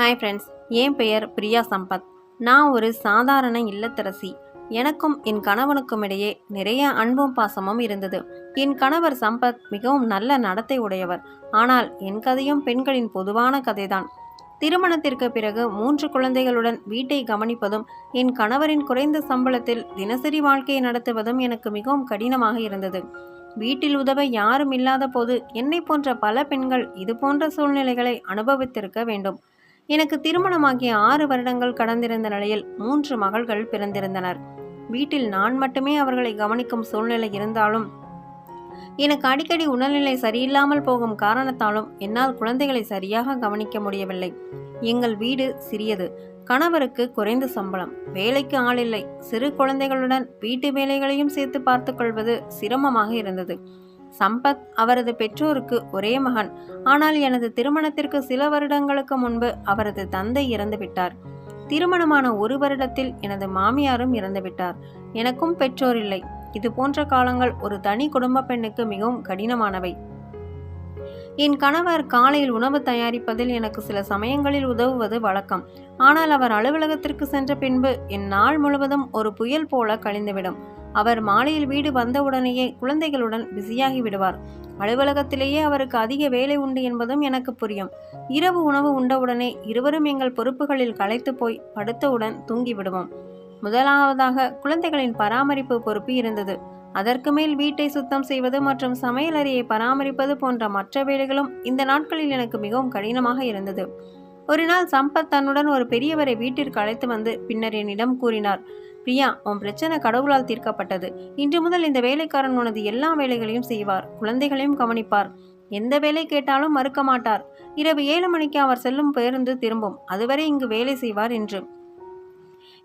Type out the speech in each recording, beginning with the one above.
Hi friends என் பெயர் பிரியா சம்பத். நான் ஒரு சாதாரண இல்லத்தரசி. எனக்கும் என் கணவனுக்கும் இடையே நிறைய அன்பும் பாசமும் இருந்தது. என் கணவர் சம்பத் மிகவும் நல்ல நடத்தை உடையவர். ஆனால் என் கதையும் பெண்களின் பொதுவான கதைதான். திருமணத்திற்கு பிறகு மூன்று குழந்தைகளுடன் வீட்டை கவனிப்பதும் என் கணவரின் குறைந்த சம்பளத்தில் தினசரி வாழ்க்கையை நடத்துவதும் எனக்கு மிகவும் கடினமாக இருந்தது. வீட்டில் உதவ யாரும் இல்லாத போது என்னை போன்ற பல பெண்கள் இது போன்ற சூழ்நிலைகளை அனுபவித்திருக்க வேண்டும். எனக்கு திருமணமாகிய ஆறு வருடங்கள் கடந்திருந்த நிலையில் மூன்று மகள்கள் பிறந்திருந்தனர். வீட்டில் நான் மட்டுமே அவர்களை கவனிக்கும் சூழ்நிலை இருந்தாலும் எனக்கு அடிக்கடி உடல்நிலை சரியில்லாமல் போகும் காரணத்தாலும் என்னால் குழந்தைகளை சரியாக கவனிக்க முடியவில்லை. எங்கள் வீடு சிறியது. கணவருக்கு குறைந்த சம்பளம். வேலைக்கு ஆள் இல்லை. சிறு குழந்தைகளுடன் வீட்டு வேலைகளையும் சேர்த்து பார்த்துக்கொள்வது சிரமமாக இருந்தது. சம்பத் அவரது பெற்றோருக்கு ஒரே மகன். ஆனால் எனது திருமணத்திற்கு சில வருடங்களுக்கு முன்பு அவரது தந்தை இறந்துவிட்டார். திருமணமான ஒரு வருடத்தில் எனது மாமியாரும் இறந்துவிட்டார். எனக்கும் பெற்றோர் இல்லை. இது போன்ற காலங்கள் ஒரு தனி குடும்ப பெண்ணுக்கு மிகவும் கடினமானவை. என் கணவர் காலையில் உணவு தயாரிப்பதில் எனக்கு சில சமயங்களில் உதவுவது வழக்கம். ஆனால் அவர் அலுவலகத்திற்கு சென்ற பின்பு என் நாள் முழுவதும் ஒரு புயல் போல கழிந்துவிடும். அவர் மாலையில் வீடு வந்தவுடனேயே குழந்தைகளுடன் பிஸியாகி விடுவார். அலுவலகத்திலேயே அவருக்கு அதிக வேலை உண்டு என்பதும் எனக்கு புரியும். இரவு உணவு உண்டவுடனே இருவரும் எங்கள் பொறுப்புகளில் களைத்து போய் படுத்தவுடன் தூங்கிவிடுவோம். முதலாவதாக குழந்தைகளின் பராமரிப்பு பொறுப்பு இருந்தது. அதற்கு மேல் வீட்டை சுத்தம் செய்வது மற்றும் சமையலறையை பராமரிப்பது போன்ற மற்ற வேலைகளும் இந்த நாட்களில் எனக்கு மிகவும் கடினமாக இருந்தது. ஒரு நாள் சம்பத் தன்னுடன் ஒரு பெரியவரை வீட்டிற்கு அழைத்து வந்து பின்னர் என்னிடம் கூறினார் பிரியா உன் பிரச்சனை கடவுளால் தீர்க்கப்பட்டது. இன்று முதல் இந்த வேலைக்காரன் உனது எல்லா வேலைகளையும் செய்வார் குழந்தைகளையும் கவனிப்பார். எந்த வேலை கேட்டாலும் மறுக்க மாட்டார். இரவு ஏழு மணிக்கு அவர் செல்லும் பேருந்து திரும்பும். அதுவரை இங்கு வேலை செய்வார் என்று.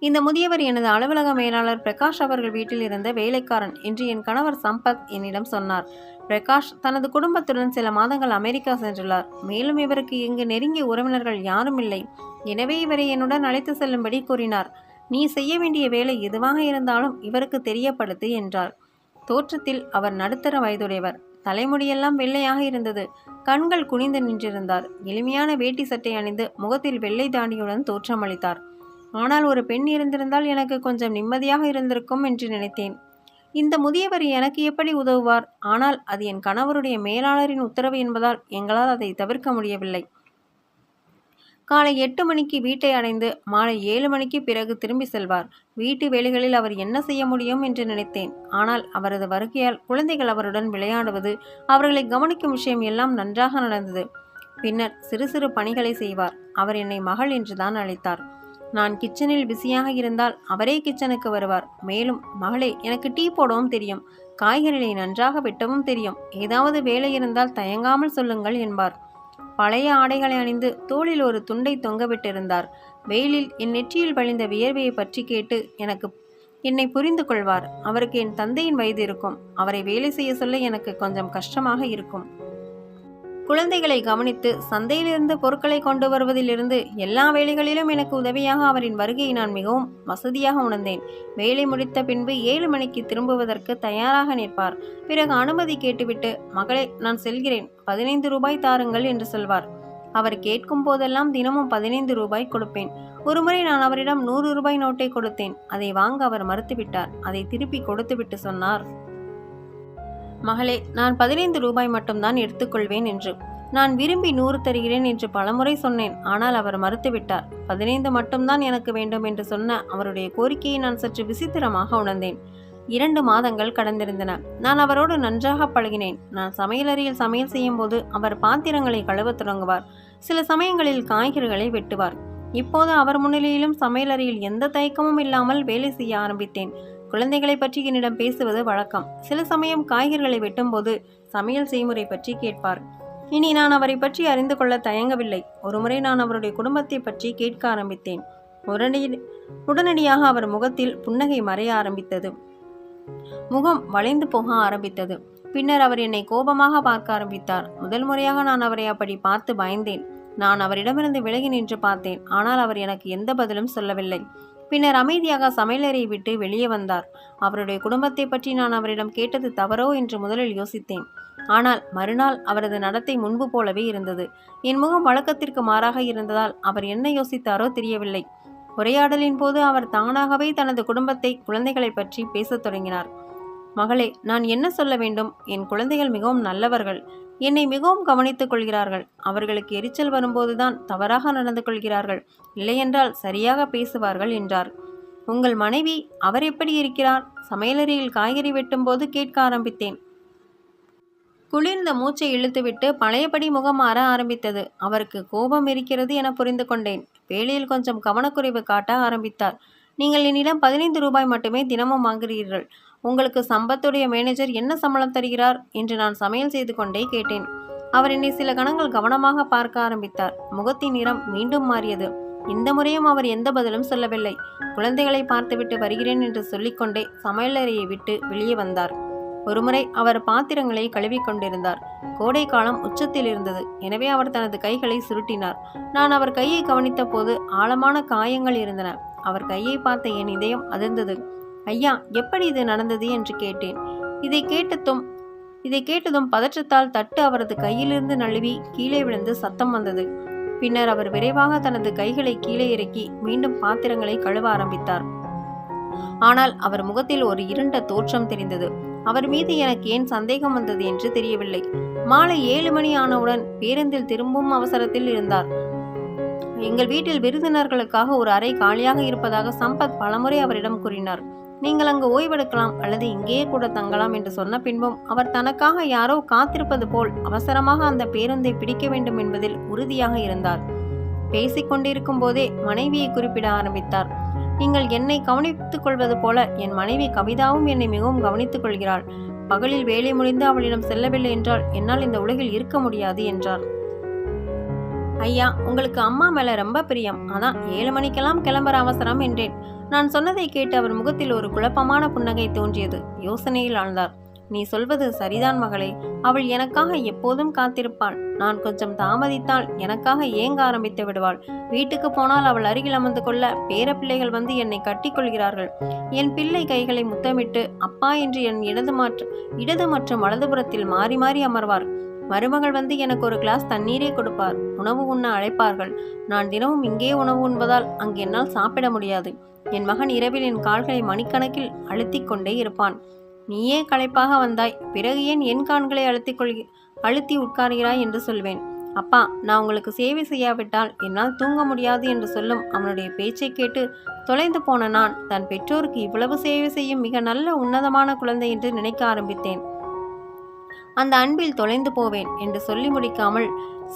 இந்த முதியவர் எனது அலுவலக மேலாளர் பிரகாஷ் அவர்கள் வீட்டில் இருந்த வேலைக்காரன் என்று என் கணவர் சம்பத் என்னிடம் சொன்னார். பிரகாஷ் தனது குடும்பத்துடன் சில மாதங்கள் அமெரிக்கா சென்றுள்ளார். மேலும் இவருக்கு இங்கு நெருங்கிய உறவினர்கள் யாரும் இல்லை. எனவே இவரை என்னுடன் அழைத்து செல்லும்படி கூறினார். நீ செய்ய வேண்டிய வேலை எதுவாக இருந்தாலும் இவருக்கு தெரியப்படுத்து என்றார். தோற்றத்தில் அவர் நடுத்தர வயதுடையவர். தலைமுடியெல்லாம் வெள்ளையாக இருந்தது. கண்கள் குனிந்து நின்றிருந்தார். எளிமையான வேட்டி சட்டை அணிந்து முகத்தில் வெள்ளை தாண்டியுடன் தோற்றமளித்தார். ஆனால் ஒரு பெண் இருந்திருந்தால் எனக்கு கொஞ்சம் நிம்மதியாக இருந்திருக்கும் என்று நினைத்தேன். இந்த முதியவர் எனக்கு எப்படி உதவுவார்? ஆனால் அது என் கணவருடைய மேலாளரின் உத்தரவு என்பதால் எங்களால் அதை தவிர்க்க முடியவில்லை. காலை எட்டு மணிக்கு வீட்டை அடைந்து மாலை ஏழு மணிக்கு பிறகு திரும்பி செல்வார். வீட்டு வேலைகளில் அவர் என்ன செய்ய முடியும் என்று நினைத்தேன். ஆனால் அவரது வருகையால் குழந்தைகள் அவருடன் விளையாடுவது அவர்களை கவனிக்கும் விஷயம் எல்லாம் நன்றாக நடந்தது. பின்னர் சிறு சிறு பணிகளை செய்வார். அவர் என்னை மகள் என்றுதான் அழைத்தார். நான் கிச்சனில் பிஸியாக இருந்தால் அவரே கிச்சனுக்கு வருவார். மேலும் மகளே எனக்கு டீ போடவும் தெரியும். காய்கறிகளை நன்றாக வெட்டவும் தெரியும். ஏதாவது வேலை இருந்தால் தயங்காமல் சொல்லுங்கள் என்பார். பழைய ஆடைகளை அணிந்து தோளில் ஒரு துண்டை தொங்கவிட்டிருந்தார் வெயிலில் என் நெற்றியில் வழிந்த வியர்வையை பற்றி கேட்டு எனக்கு என்னை புரிந்து கொள்வார். அவருக்கு என் தந்தையின் வயது இருக்கும். அவரை வேலை செய்ய சொல்ல எனக்கு கொஞ்சம் கஷ்டமாக இருக்கும். குழந்தைகளை கவனித்து சந்தையிலிருந்து பொருட்களை கொண்டு வருவதிலிருந்து எல்லா வேலைகளிலும் எனக்கு உதவியாக அவரின் வருகையை நான் மிகவும் வசதியாக உணர்ந்தேன். வேலை முடித்த பின்பு ஏழு மணிக்கு திரும்புவதற்கு தயாராக நிற்பார். பிறகு அனுமதி கேட்டுவிட்டு மகளே நான் செல்கிறேன். பதினைந்து ரூபாய் தாருங்கள் என்று சொல்வார். அவர் கேட்கும் போதெல்லாம் தினமும் பதினைந்து ரூபாய் கொடுப்பேன். ஒருமுறை நான் அவரிடம் நூறு ரூபாய் நோட்டை கொடுத்தேன். அதை வாங்க அவர் மறுத்துவிட்டார். அதை திருப்பி கொடுத்துவிட்டு சொன்னார். மகளே நான் பதினைந்து ரூபாய் மட்டும்தான் எடுத்துக்கொள்வேன் என்று. நான் விரும்பி நூறு தருகிறேன் என்று பலமுறை சொன்னேன். ஆனால் அவர் மறுத்துவிட்டார். பதினைந்து மட்டும்தான் எனக்கு வேண்டும் என்று சொன்ன அவருடைய கோரிக்கையை நான் சற்று விசித்திரமாக உணர்ந்தேன். இரண்டு மாதங்கள் கடந்திருந்தன. நான் அவரோடு நன்றாக பழகினேன். நான் சமையலறையில் சமையல் செய்யும் போது அவர் பாத்திரங்களை கழுவத் தொடங்குவார். சில சமயங்களில் காய்கறிகளை வெட்டுவார். இப்போது அவர் முன்னிலையிலும் சமையலறையில் எந்த தயக்கமும் இல்லாமல் வேலை செய்ய ஆரம்பித்தேன். குழந்தைகளை பற்றி என்னிடம் பேசுவது வழக்கம். சில சமயம் காய்கறிகளை வெட்டும்போது சமையல் செய்முறை பற்றி கேட்பார். இனி நான் அவரை பற்றி அறிந்து கொள்ள தயங்கவில்லை. ஒருமுறை நான் அவருடைய குடும்பத்தை பற்றி கேட்க ஆரம்பித்தேன். உடனடி உடனடியாக அவர் முகத்தில் புன்னகை மறைய ஆரம்பித்தது. முகம் வளைந்து போக ஆரம்பித்தது. பின்னர் அவர் என்னை கோபமாக பார்க்க ஆரம்பித்தார். முதல் முறையாக நான் அவரை அப்படி பார்த்து பயந்தேன். நான் அவரிடமிருந்து விலகி நின்று பார்த்தேன். ஆனால் அவர் எனக்கு எந்த பதிலும் சொல்லவில்லை. பின்னர் அமைதியாக சமையலறையை விட்டு வெளியே வந்தார். அவருடைய குடும்பத்தை பற்றி நான் அவரிடம் கேட்டது தவறோ என்று முதலில் யோசித்தேன். ஆனால் மறுநாள் அவரது நடத்தை முன்பு போலவே இருந்தது. என் முகம் வழக்கத்திற்கு மாறாக இருந்ததால் அவர் என்ன யோசித்தாரோ தெரியவில்லை. உரையாடலின் போது அவர் தானாகவே தனது குடும்பத்தை குழந்தைகளை பற்றி பேசத் தொடங்கினார். மகளே நான் என்ன சொல்ல வேண்டும்? என் குழந்தைகள் மிகவும் நல்லவர்கள். என்னை மிகவும் கவனித்துக் கொள்கிறார்கள். அவர்களுக்கு எரிச்சல் வரும்போதுதான் தவறாக நடந்து கொள்கிறார்கள். இல்லையென்றால் சரியாக பேசுவார்கள் என்றார். உங்கள் மனைவி அவர் எப்படி இருக்கிறார்? சமையலறையில் காய்கறி வெட்டும்போது கேட்க ஆரம்பித்தேன். குளிர்ந்த மூச்சை இழுத்துவிட்டு பழையபடி முகம் மாற ஆரம்பித்தது. அவருக்கு கோபம் இருக்கிறது என புரிந்து கொண்டேன். வேலையில் கொஞ்சம் கவனக்குறைவு காட்ட ஆரம்பித்தார். நீங்கள் என்னிடம் பதினைந்து ரூபாய் மட்டுமே தினமும் வாங்குகிறீர்கள். உங்களுக்கு சம்பத்துடைய மேனேஜர் என்ன சம்பளம் தருகிறார் என்று நான் சமையல் செய்து கொண்டே கேட்டேன். அவர் என்னை சில கணங்கள் கவனமாக பார்க்க ஆரம்பித்தார். முகத்தின் நிறம் மீண்டும் மாறியது. இந்த முறையும் அவர் எந்த பதிலும் சொல்லவில்லை. குழந்தைகளை பார்த்துவிட்டு வருகிறேன் என்று சொல்லிக்கொண்டே சமையலறையை விட்டு வெளியே வந்தார். ஒருமுறை அவர் பாத்திரங்களை கழுவி கொண்டிருந்தார். கோடை காலம் உச்சத்தில் இருந்தது. எனவே அவர் தனது கைகளை சுருட்டினார். நான் அவர் கையை கவனித்த போது ஆழமான காயங்கள் இருந்தன. அவர் கையை பார்த்த என் இதயம் அதிர்ந்தது. ஐயா எப்படி இது நடந்தது என்று கேட்டேன். இதை கேட்டதும் இதை கேட்டதும் பதற்றத்தால் தட்டு அவரது கையிலிருந்து நழுவி கீழே விழுந்து சத்தம் வந்தது. பின்னர் அவர் விரைவாக தனது கைகளை கீழே இறக்கி மீண்டும் பாத்திரங்களை கழுவ ஆரம்பித்தார். ஆனால் அவர் முகத்தில் ஒரு இருண்ட தோற்றம் தெரிந்தது. அவர் மீது எனக்கு ஏன் சந்தேகம் வந்தது என்று தெரியவில்லை. மாலை ஏழு மணி ஆனவுடன் பேருந்தில் திரும்பும் அவசரத்தில் இருந்தார். எங்கள் வீட்டில் விருந்தினர்களுக்காக ஒரு அறை காலியாக இருப்பதாக சம்பத் பலமுறை அவரிடம் கூறினார். நீங்கள் அங்கு ஓய்வெடுக்கலாம் அல்லது இங்கேயே கூட தங்கலாம் என்று சொன்ன பின்பும் அவர் தனக்காக யாரோ காத்திருப்பது போல் அவசரமாக அந்த பேருந்தை பிடிக்க வேண்டும் என்பதில் உறுதியாக இருந்தார். பேசிக்கொண்டிருக்கும் போதே மனைவியை குறிப்பிட ஆரம்பித்தார். நீங்கள் என்னை கவனித்துக் கொள்வது போல என் மனைவி கவிதாவும் என்னை மிகவும் கவனித்துக் கொள்கிறாள். பகலில் வேலை முடிந்து அவளிடம் செல்லவில்லை என்றால் என்னால் இந்த உலகில் இருக்க முடியாது என்றார். ஐயா உங்களுக்கு அம்மா மேல ரொம்ப பிரியம். அதான் ஏழு மணிக்கெல்லாம் கிளம்புற அவசரம் என்றேன். நான் சொன்னதை கேட்டு அவர் முகத்தில் ஒரு குழப்பமான புன்னகை தோன்றியது. யோசனையில் ஆழ்ந்தார். நீ சொல்வது சரிதான் மகளே. அவள் எனக்காக எப்போதும் காத்திருப்பாள். நான் கொஞ்சம் தாமதித்தால் எனக்காக ஏங்க ஆரம்பித்து விடுவாள். வீட்டுக்கு போனால் அவள் அருகில் அமர்ந்து கொள்ள பேர பிள்ளைகள் வந்து என்னை கட்டிக்கொள்கிறார்கள் என் பிள்ளை கைகளை முத்தமிட்டு அப்பா என்று என் இடது மாற்று இடது மற்றும் வலதுபுறத்தில் மாறி மாறி அமர்வார். மருமகள் வந்து எனக்கு ஒரு கிளாஸ் தண்ணீரே கொடுப்பார். உணவு உண்ண அழைப்பார்கள். நான் தினமும் இங்கே உணவு உண்பதால் அங்கு என்னால் சாப்பிட முடியாது. என் மகன் இரவில் என் கால்களை மணிக்கணக்கில் அழுத்திக் கொண்டே இருப்பான். நீயே களைப்பாக வந்தாய்? பிறகு ஏன் என் கான்களை அழுத்திக் கொள்கி அழுத்தி உட்கார்கிறாய்? என்று சொல்வேன். அப்பா நான் உங்களுக்கு சேவை செய்யாவிட்டால் என்னால் தூங்க முடியாது என்று சொல்லும் அவனுடைய பேச்சை கேட்டு தொலைந்து போன நான் தன் பெற்றோருக்கு இவ்வளவு சேவை செய்யும் மிக நல்ல உன்னதமான குழந்தை என்று நினைக்க ஆரம்பித்தேன். அந்த அன்பில் தொலைந்து போவேன் என்று சொல்லி முடிக்காமல்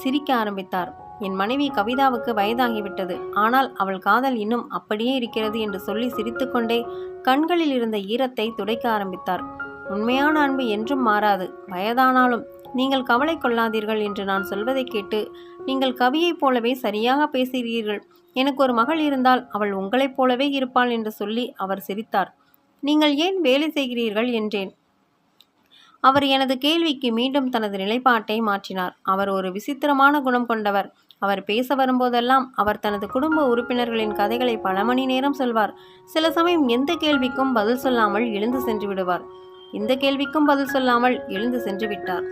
சிரிக்க ஆரம்பித்தார். என் மனைவி கவிதாவுக்கு வயதாகிவிட்டது. ஆனால் அவள் காதல் இன்னும் அப்படியே இருக்கிறது என்று சொல்லி சிரித்துக்கொண்டே கண்களில் இருந்த ஈரத்தை துடைக்க ஆரம்பித்தார். உண்மையான அன்பு என்றும் மாறாது. வயதானாலும் நீங்கள் கவலை கொள்ளாதீர்கள் என்று நான் சொல்வதை கேட்டு நீங்கள் கவியைப் போலவே சரியாக பேசுகிறீர்கள். எனக்கு ஒரு மகள் இருந்தால் அவள் உங்களைப் போலவே இருப்பாள் என்று சொல்லி அவர் சிரித்தார். நீங்கள் ஏன் வேலை செய்கிறீர்கள் என்றேன். அவர் எனது கேள்விக்கு மீண்டும் தனது நிலைப்பாட்டை மாற்றினார். அவர் ஒரு விசித்திரமான குணம் கொண்டவர். அவர் பேச வரும்போதெல்லாம் அவர் தனது குடும்ப உறுப்பினர்களின் கதைகளை பல மணி நேரம் சொல்வார். சில சமயம் எந்த கேள்விக்கும் பதில் சொல்லாமல் எழுந்து சென்று விடுவார். இந்த கேள்விக்கும் பதில் சொல்லாமல் எழுந்து சென்று விட்டார்.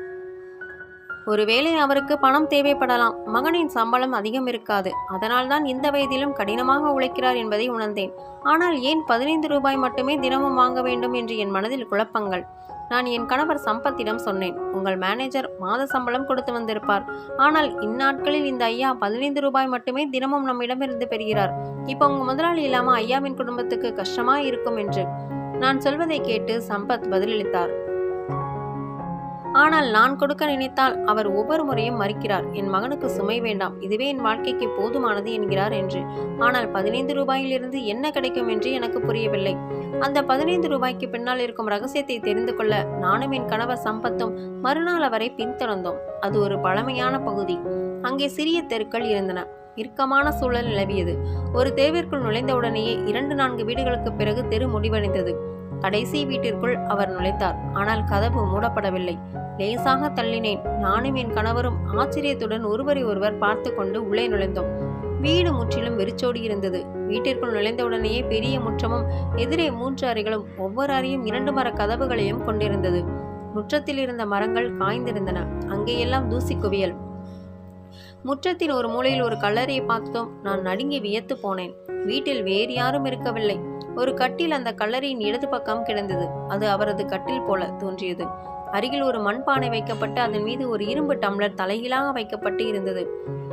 ஒருவேளை அவருக்கு பணம் தேவைப்படலாம். மகனின் சம்பளம் அதிகம் இருக்காது. அதனால்தான் இந்த வயதிலும் கடினமாக உழைக்கிறார் என்பதை உணர்ந்தேன். ஆனால் ஏன் பதினைந்து ரூபாய் மட்டுமே தினமும் வாங்க வேண்டும் என்று என் மனதில் குழப்பங்கள்? நான் என் கணவர் சம்பத்திடம் சொன்னேன். உங்கள் மேனேஜர் மாத சம்பளம் கொடுத்து வந்திருப்பார். ஆனால் இந்நாட்களில் இந்த ஐயா பதினைந்து ரூபாய் மட்டுமே தினமும் நம்மிடமிருந்து பெறுகிறார். இப்போ உங்க முதலாளி இல்லாமல் ஐயாவின் குடும்பத்துக்கு கஷ்டமா இருக்கும் என்று நான் சொல்வதை கேட்டு சம்பத் பதிலளித்தார். ஆனால் நான் கொடுக்க நினைத்தால் அவர் ஒவ்வொரு முறையும் மறுக்கிறார். என் மகனுக்கு சுமை வேண்டாம். இதுவே என் வாழ்க்கைக்கு போதுமானது என்கிறார் என்று. ஆனால் பதினைந்து ரூபாயிலிருந்து என்ன கிடைக்கும் என்று எனக்கு புரியவில்லை. அந்த பதினைந்து ரூபாய்க்கு பின்னால் இருக்கும் ரகசியத்தை தெரிந்து கொள்ள நானும் என் கணவர் சம்பத்தும் மறுநாள் அவரை பின்தொடர்ந்தோம். அது ஒரு பழமையான பகுதி. அங்கே சிறிய தெருக்கள் இருந்தன. இறுக்கமான சூழல் நிலவியது. ஒரு தெருவிற்குள் நுழைந்தவுடனேயே இரண்டு நான்கு வீடுகளுக்கு பிறகு தெரு முடிவடைந்தது. கடைசி வீட்டிற்குள் அவர் நுழைத்தார் ஆனால் கதவு மூடப்படவில்லை. லேசாக தள்ளினேன். நானும் என் கணவரும் ஆச்சரியத்துடன் ஒருவரை ஒருவர் பார்த்து கொண்டு உள்ளே நுழைந்தோம். வீடு முற்றிலும் வெறிச்சோடி இருந்தது. வீட்டிற்குள் நுழைந்தவுடனேயே பெரிய முற்றமும் எதிரே மூன்று அறைகளும் ஒவ்வொரு அறையும் இரண்டு மர கதவுகளையும் கொண்டிருந்தது. முற்றத்தில் இருந்த மரங்கள் காய்ந்திருந்தன. அங்கேயெல்லாம் தூசி குவியல். முற்றத்தின் ஒரு மூலையில் ஒரு கல்லறையை பார்த்ததும் நான் நடுங்கி வியத்து போனேன். வீட்டில் வேறு யாரும் இருக்கவில்லை. ஒரு கட்டில் அந்த கல்லறையின் இடது பக்கம் கிடந்தது. அது அவரது கட்டில் போல தோன்றியது. அருகில் ஒரு மண்பானை வைக்கப்பட்டு அதன் மீது ஒரு இரும்பு டம்ளர் தலைகீழாக வைக்கப்பட்டு இருந்தது.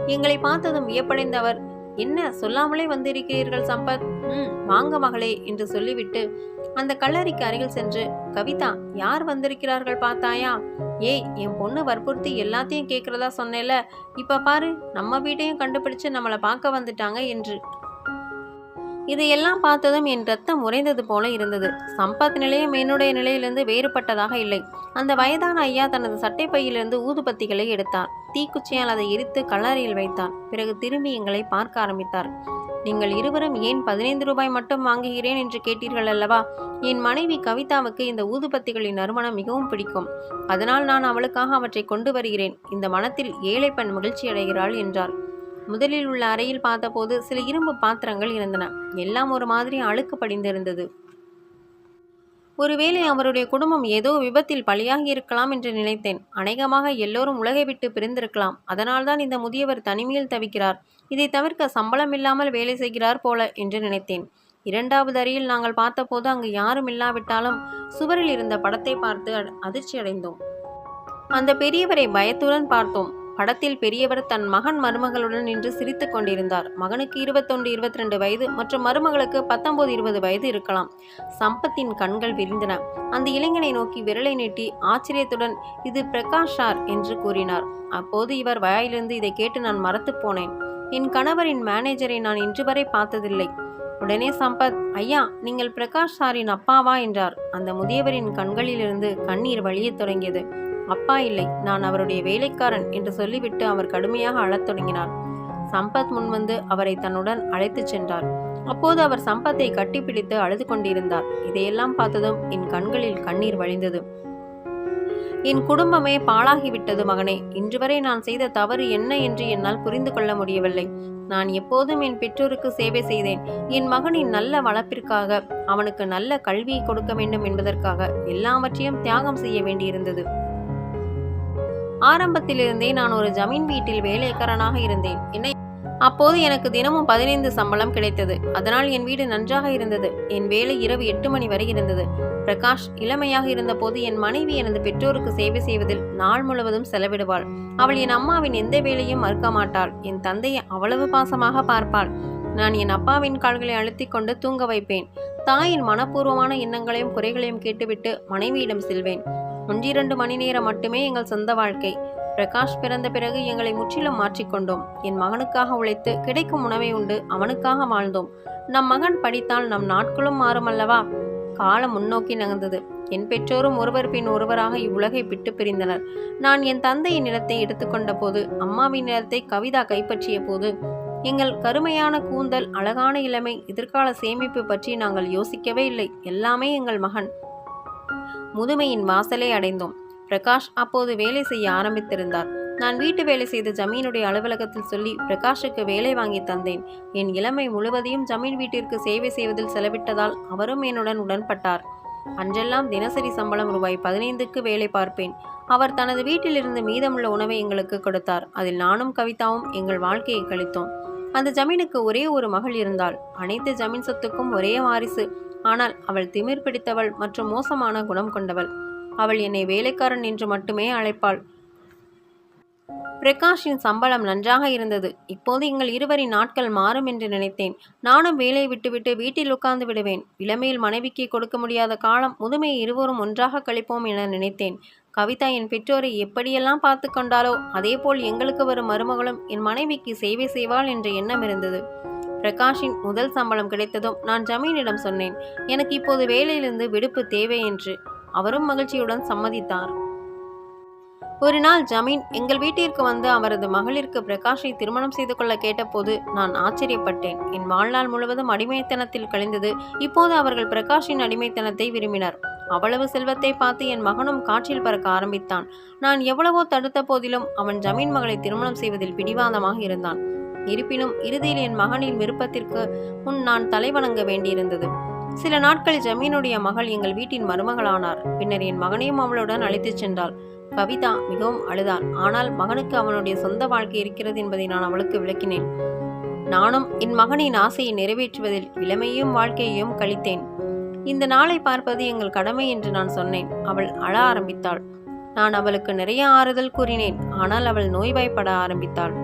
எங்களை பார்த்ததும் வியப்படைந்த அவர் என்ன சொல்லாமலே வந்திருக்கிறீர்கள் சம்பத்? ம் வாங்க மகளே என்று சொல்லிவிட்டு அந்த கல்லறைக்கு அருகில் சென்று கவிதா யார் வந்திருக்கிறார்கள் பார்த்தாயா? ஏய் என் பொண்ணு வற்புறுத்தி எல்லாத்தையும் கேட்கறதா சொன்னேல இப்ப பாரு நம்ம வீட்டையும் கண்டுபிடிச்சு நம்மளை பார்க்க வந்துட்டாங்க என்று. இதையெல்லாம் பார்த்ததும் என் ரத்தம் உறைந்தது போல இருந்தது. சம்பத் நிலையம் என்னுடைய நிலையிலிருந்து வேறுபட்டதாக இல்லை. அந்த வயதான ஐயா தனது சட்டை பையிலிருந்து ஊதுபத்திகளை எடுத்தார். தீக்குச்சியால் அதை எரித்து கல்லறையில் வைத்தார். பிறகு திரும்பி எங்களை பார்க்க ஆரம்பித்தார். நீங்கள் இருவரும் ஏன் பதினைந்து ரூபாய் மட்டும் வாங்குகிறேன் என்று கேட்டீர்கள் அல்லவா? என் மனைவி கவிதாவுக்கு இந்த ஊதுபத்திகளின் நறுமணம் மிகவும் பிடிக்கும். அதனால் நான் அவளுக்காக அவற்றை கொண்டு வருகிறேன். இந்த மனத்தில் ஏழை பெண் மகிழ்ச்சி அடைகிறாள் என்றார். முதலில் உள்ள அறையில் பார்த்தபோது சில இரும்பு பாத்திரங்கள் இருந்தன. எல்லாம் ஒரு மாதிரி அழுக்கு படிந்திருந்தது. ஒருவேளை அவருடைய குடும்பம் ஏதோ விபத்தில் பலியாகி இருக்கலாம் என்று நினைத்தேன். அநேகமாக எல்லோரும் உலகை விட்டு பிரிந்திருக்கலாம். அதனால்தான் இந்த முதியவர் தனிமையில் தவிக்கிறார். இதை தவிர்க்க சம்பளம் இல்லாமல் வேலை செய்கிறார் போல என்று நினைத்தேன். இரண்டாவது அறையில் நாங்கள் பார்த்தபோது அங்கு யாரும் இல்லாவிட்டாலும் சுவரில் இருந்த படத்தை பார்த்து அதிர்ச்சி அடைந்தோம் அந்த பெரியவரை பயத்துடன் பார்த்தோம். படத்தில் பெரியவர் தன் மகன் மருமகளுடன் நின்று சிரித்துக் கொண்டிருந்தார். மகனுக்கு இருபத்தொன்று இருபத்தி ரெண்டு வயது மற்றும் மருமகளுக்கு பத்தொன்பது இருபது வயது இருக்கலாம். சம்பத்தின் கண்கள் விரிந்தன. அந்த இளைஞனை நோக்கி விரலை நீட்டி ஆச்சரியத்துடன் இது பிரகாஷ் சார் என்று கூறினார். அப்போது இவர் வாயிலிருந்து இதை கேட்டு நான் மறத்துப் போனேன். என் கணவரின் மேனேஜரை நான் இன்று வரை பார்த்ததில்லை. உடனே சம்பத் ஐயா நீங்கள் பிரகாஷ் சாரின் அப்பாவா? என்றார். அந்த முதியவரின் கண்களிலிருந்து கண்ணீர் வழியத் தொடங்கியது. அப்பா இல்லை நான் அவருடைய வேலைக்காரன் என்று சொல்லிவிட்டு அவர் கடுமையாக அழத் தொடங்கினார். சம்பத் முன்வந்து அவரை தன்னுடன் அழைத்துச் சென்றார். அப்போது அவர் சம்பத்தை கட்டிப்பிடித்து அழுது கொண்டிருந்தார். இதையெல்லாம் பார்த்ததும் என் கண்களில் கண்ணீர் வழிந்தது. என் குடும்பமே பாழாகிவிட்டது மகனே. இன்று வரை நான் செய்த தவறு என்ன என்று என்னால் புரிந்து கொள்ள முடியவில்லை. நான் எப்போதும் என் பெற்றோருக்கு சேவை செய்தேன். என் மகனின் நல்ல வளர்ப்பிற்காக அவனுக்கு நல்ல கல்வியை கொடுக்க வேண்டும் என்பதற்காக எல்லாவற்றையும் தியாகம் செய்ய வேண்டியிருந்தது. ஆரம்பத்திலிருந்தே நான் ஒரு ஜமீன் வீட்டில் வேலைக்காரனாக இருந்தேன். என்னை அப்போது எனக்கு தினமும் பதினைந்து சம்பளம் கிடைத்தது. அதனால் என் வீடு நன்றாக இருந்தது. என் வேலை இரவு எட்டு மணி வரை இருந்தது. பிரகாஷ் இளமையாக இருந்தபோது என் மனைவி எனது பெற்றோருக்கு சேவை செய்வதில் நாள் முழுவதும் செலவிடுவாள். அவள் என் அம்மாவின் எந்த வேலையும் மறுக்க மாட்டாள். என் தந்தையை அவ்வளவு பாசமாக பார்ப்பாள். நான் என் அப்பாவின் கால்களை அழுத்திக் கொண்டு தூங்க வைப்பேன். தாயின் மனப்பூர்வமான எண்ணங்களையும் குறைகளையும் கேட்டுவிட்டு மனைவியிடம் செல்வேன். ஒன்றிரண்டு மணி நேரம் மட்டுமே எங்கள் சொந்த வாழ்க்கை. பிரகாஷ் பிறந்த பிறகு எங்களை முற்றிலும் மாற்றிக்கொண்டோம் என் மகனுக்காக உழைத்து கிடைக்கும் உணவை உண்டு அவனுக்காக வாழ்ந்தோம். நம் மகன் படித்தால் நம் நாட்களும் மாறும் அல்லவா காலம் முன்னோக்கி நகர்ந்தது. என் பெற்றோரும் ஒருவர் பின் ஒருவராக இவ்வுலகை விட்டு பிரிந்தனர். நான் என் தந்தையின் நிலத்தை எடுத்துக்கொண்ட போது அம்மாவின் நிலத்தை கவிதா கைப்பற்றிய போது எங்கள் கருமையான கூந்தல் அழகான இளமை எதிர்கால சேமிப்பு பற்றி நாங்கள் யோசிக்கவே இல்லை. எல்லாமே எங்கள் மகன். முதுமையின் வாசலை அடைந்தோம். பிரகாஷ் அப்போது வேலை செய்ய ஆரம்பித்திருந்தார். நான் வீட்டு வேலை செய்த ஜமீனுடைய அலுவலகத்தில் சொல்லி பிரகாஷுக்கு வேலை வாங்கி தந்தேன். என் இளமை முழுவதையும் ஜமீன் வீட்டிற்கு சேவை செய்வதில் செலவிட்டதால் அவரும் என்னுடன் உடன்பட்டார். அன்றெல்லாம் தினசரி சம்பளம் ரூபாய் பதினைந்துக்கு வேலை பார்ப்பேன். அவர் தனது வீட்டிலிருந்து மீதமுள்ள உணவை எங்களுக்கு கொடுத்தார். அதில் நானும் கவிதாவும் எங்கள் வாழ்க்கையை கழித்தோம். அந்த ஜமீனுக்கு ஒரே ஒரு மகள் இருந்தாள். அனைத்து ஜமீன் சொத்துக்கும் ஒரே வாரிசு. ஆனால் அவள் திமிர் பிடித்தவள் மற்றும் மோசமான குணம் கொண்டவள். அவள் என்னை வேலைக்காரன் என்று மட்டுமே அழைப்பாள். பிரகாஷின் சம்பளம் நன்றாக இருந்தது. இப்போது எங்கள் இருவரின் நாட்கள் மாறும் என்று நினைத்தேன். நானும் வேலையை விட்டுவிட்டு வீட்டில் உட்கார்ந்து விடுவேன். இளமையில் மனைவிக்கு கொடுக்க முடியாத காலம் முதுமையை இருவரும் ஒன்றாக கழிப்போம் என நினைத்தேன். கவிதா என் பெற்றோரை எப்படியெல்லாம் பார்த்து கொண்டாலோ அதேபோல் எங்களுக்கு வரும் மருமகளும் என் மனைவிக்கு சேவை செய்வாள் என்ற எண்ணம் இருந்தது. பிரகாஷின் முதல் சம்பளம் கிடைத்ததும் நான் ஜமீனிடம் சொன்னேன் எனக்கு இப்போது வேலையிலிருந்து விடுப்பு தேவை என்று. அவரும் மகிழ்ச்சியுடன் சம்மதித்தார். ஒரு நாள் ஜமீன் எங்கள் வீட்டிற்கு வந்து அவரது மகளிற்கு பிரகாஷை திருமணம் செய்து கொள்ள கேட்டபோது நான் ஆச்சரியப்பட்டேன். என் வாழ்நாள் முழுவதும் அடிமைத்தனத்தில் கழிந்தது இப்போது அவர்கள் பிரகாஷின் அடிமைத்தனத்தை விரும்பினர். அவ்வளவு செல்வத்தை பார்த்து என் மகனும் காற்றில் பறக்க ஆரம்பித்தான். நான் எவ்வளவோ தடுத்த போதிலும் அவன் ஜமீன் மகளை திருமணம் செய்வதில் பிடிவாதமாக இருந்தான். இருப்பினும் இறுதியில் என் மகனின் விருப்பத்திற்கு முன் நான் தலைவணங்க வேண்டியிருந்தது. சில நாட்களில் ஜமீனுடைய மகள் எங்கள் வீட்டின் மருமகளானார். பின்னர் என் மகனையும் அவளுடன் அழைத்துச் சென்றாள். கவிதா மிகவும் அழுதாள் ஆனால் மகனுக்கு அவனுடைய சொந்த வாழ்க்கை இருக்கிறது என்பதை நான் அவளுக்கு விளக்கினேன். நானும் என் மகனின் ஆசையை நிறைவேற்றுவதில் இளமையும் வாழ்க்கையையும் கழித்தேன். இந்த நாளை பார்ப்பது எங்கள் கடமை என்று நான் சொன்னேன். அவள் அழ ஆரம்பித்தாள். நான் அவளுக்கு நிறைய ஆறுதல் கூறினேன். ஆனால் அவள் நோய்வாய்ப்பட ஆரம்பித்தாள்.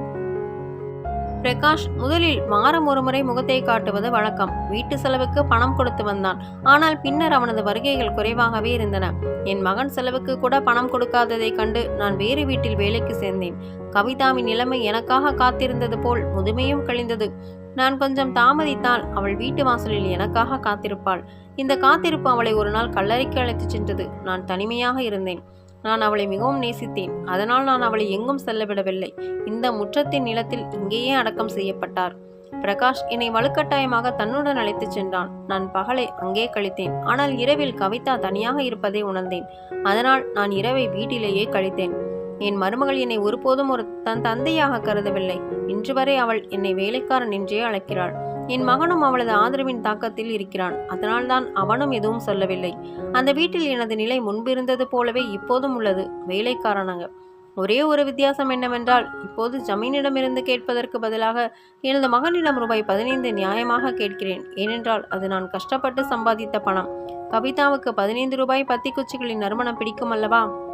பிரகாஷ் முதலில் வாரம் ஒருமுறை முகத்தை காட்டுவது வழக்கம். வீட்டு செலவுக்கு பணம் கொடுத்து வந்தான். ஆனால் பின்னர் அவனது வருகைகள் குறைவாகவே இருந்தன. என் மகன் செலவுக்கு கூட பணம் கொடுக்காததைக் கண்டு நான் வேறு வீட்டில் வேலைக்கு சேர்ந்தேன். கவிதாவின் நிலைமை எனக்காக காத்திருந்தது போல் முதுமையும் கழிந்தது. நான் கொஞ்சம் தாமதித்தால் அவள் வீட்டு வாசலில் எனக்காக காத்திருப்பாள். இந்த காத்திருப்பு அவளை ஒரு நாள் கல்லறைக்கு அழைத்துச் சென்றது. நான் தனிமையாக இருந்தேன். நான் அவளை மிகவும் நேசித்தேன். அதனால் நான் அவளை எங்கும் செல்லவிடவில்லை. இந்த முற்றத்தின் நிலத்தில் இங்கேயே அடக்கம் செய்யப்பட்டார். பிரகாஷ் என்னை வலுக்கட்டாயமாக தன்னுடன் அழைத்துச் சென்றான். நான் பகலை அங்கே கழித்தேன். ஆனால் இரவில் கவிதா தனியாக இருப்பதை உணர்ந்தேன். அதனால் நான் இரவை வீட்டிலேயே கழித்தேன். என் மருமகள் என்னை ஒருபோதும் ஒரு தன் தந்தையாக கருதவில்லை. இன்று வரை அவள் என்னை வேலைக்காரன் என்றே அழைக்கிறாள். என் மகனும் அவளது ஆதரவின் தாக்கத்தில் இருக்கிறான். அதனால்தான் அவனும் எதுவும் சொல்லவில்லை. அந்த வீட்டில் எனது நிலை முன்பிருந்தது போலவே இப்போதும் உள்ளது. வேலைக்காரனாங்க ஒரே ஒரு வித்தியாசம் என்னவென்றால் இப்போது ஜமீனிடமிருந்து கேட்பதற்கு பதிலாக எனது மகனிடம் ரூபாய் பதினைந்து நியாயமாக கேட்கிறேன். ஏனென்றால் அது நான் கஷ்டப்பட்டு சம்பாதித்த பணம். கவிதாவுக்கு பதினைந்து ரூபாய் பத்தி குச்சிகளின் நறுமணம் பிடிக்கும் அல்லவா?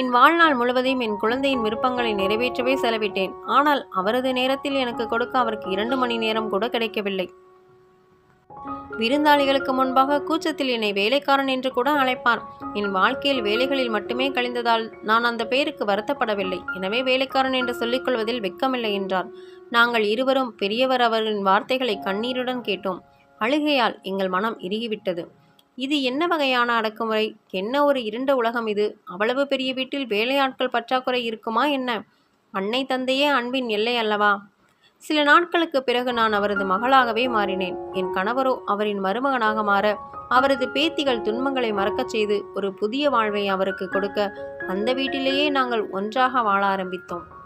என் வாழ்நாள் முழுவதையும் என் குழந்தையின் விருப்பங்களை நிறைவேற்றவே செலவிட்டேன். ஆனால் அவரது நேரத்தில் எனக்கு கொடுக்க அவருக்கு இரண்டு மணி நேரம் கூட கிடைக்கவில்லை. விருந்தாளிகளுக்கு முன்பாக கூச்சத்தில் என்னை வேலைக்காரன் என்று கூட அழைப்பார். என் வாழ்க்கையில் வேலைகளில் மட்டுமே கழிந்ததால் நான் அந்த பெயருக்கு வருத்தப்படவில்லை. எனவே வேலைக்காரன் என்று சொல்லிக்கொள்வதில் வெட்கமில்லை என்றார். நாங்கள் இருவரும் பெரியவர் அவரின் வார்த்தைகளை கண்ணீருடன் கேட்டோம். அழுகையால் எங்கள் மனம் இறுகிவிட்டது. இது என்ன வகையான அடக்குமுறை? என்ன ஒரு இருண்ட உலகம் இது? அவ்வளவு பெரிய வீட்டில் வேலையாட்கள் பற்றாக்குறை இருக்குமா என்ன? அன்னை தந்தையே அன்பின் எல்லை அல்லவா? சில நாட்களுக்கு பிறகு நான் அவரது மகளாகவே மாறினேன். என் கணவரோ அவரின் மருமகனாக மாற அவரது பேத்திகள் துன்பங்களை மறக்கச் செய்து ஒரு புதிய வாழ்வை அவருக்கு கொடுக்க அந்த வீட்டிலேயே நாங்கள் ஒன்றாக வாழ ஆரம்பித்தோம்.